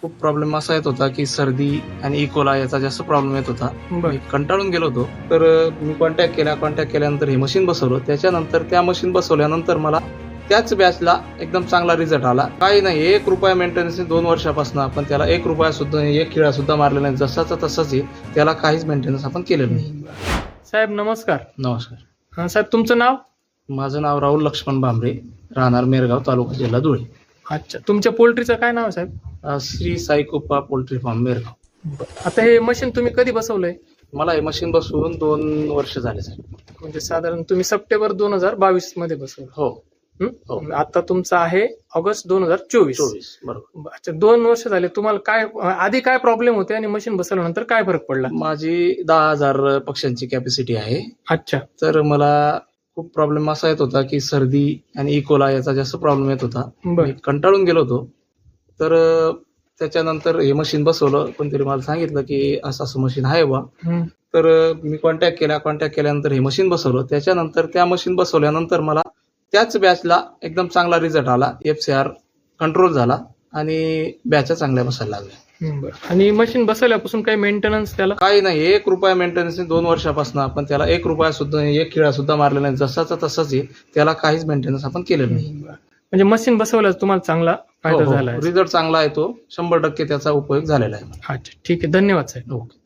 खूप प्रॉब्लेम असा येत होता की सर्दी आणि इकोला याचा जास्त प्रॉब्लेम येत होता. कंटाळून गेलो होतो. तर मी कॉन्टॅक्ट केला. कॉन्टॅक्ट केल्यानंतर हे मशीन बसवलं. त्याच्यानंतर त्या मशीन बसवल्यानंतर मला त्याच बॅचला एकदम चांगला रिझल्ट आला. काही नाही. एक रुपया मेंटेनन्स दोन वर्षापासून आपण त्याला एक रुपया सुद्धा एक खिळा सुद्धा मारलेला नाही. जसाचा तसाच आहे. त्याला काहीच मेंटेनन्स आपण केलेलं नाही. साहेब नमस्कार. नमस्कार. हा, साहेब तुमचं नाव? माझं नाव राहुल लक्ष्मण भांबरे राहणार मेरगाव तालुका जिल्हा धुळे. अच्छा. तुमच्या पोल्ट्रीचं काय नाव आहे साहेब? अं, श्री साईकोप्पा पोल्ट्री फार्म मेरगाव. आता हे मशीन तुम्ही कधी बसवलंय? मला हे मशीन बसवून दोन वर्ष झाले सर. म्हणजे साधारण तुम्ही सप्टेंबर दोन हजार बावीसमध्ये बसवलं. हो. हं? हो. आता तुमचं आहे ऑगस्ट दोन हजार चोवीस. चोवीस बरोबर. अच्छा दोन वर्ष झाले. तुम्हाला काय आधी काय प्रॉब्लेम होते आणि मशीन बसवल्यानंतर काय फरक पडला? माझी दहा हजार पक्ष्यांची कॅपॅसिटी आहे. अच्छा. तर मला खूप प्रॉब्लेम असा येत होता की सर्दी आणि इकोला याचा जास्त प्रॉब्लेम येत होता. बर. मी कंटाळून गेलो होतो. तर त्याच्यानंतर हे मशीन बसवलं. कोणतरी मला सांगितलं की असं असं मशीन आहे बा. तर मी कॉन्टॅक्ट केला. कॉन्टॅक्ट केल्यानंतर हे मशीन बसवलं. त्याच्यानंतर त्या मशीन बसवल्यानंतर मला त्याच बॅचला एकदम चांगला रिझल्ट आला. एफ सी आर कंट्रोल झाला आणि बॅचा चांगल्या बसायला लागल्या. आणि मशीन बसवल्यापासून काही मेंटेनन्स त्याला? काही नाही. एक रुपया मेंटेनन्स दोन वर्षापासून. आपण त्याला एक रुपया सुद्धा एक खिळा सुद्धा मारलेला नाही. जसाचा तसाच आहे. त्याला काहीच मेंटेनन्स आपण केलेलं नाही. म्हणजे मशीन बसवल्यास तुम्हाला चांगला फायदा झाला आहे. रिझल्ट चांगला आहे तो. शंभर टक्के त्याचा उपयोग झालेला आहे. अच्छा ठीक आहे. धन्यवाद साहेब. ओके.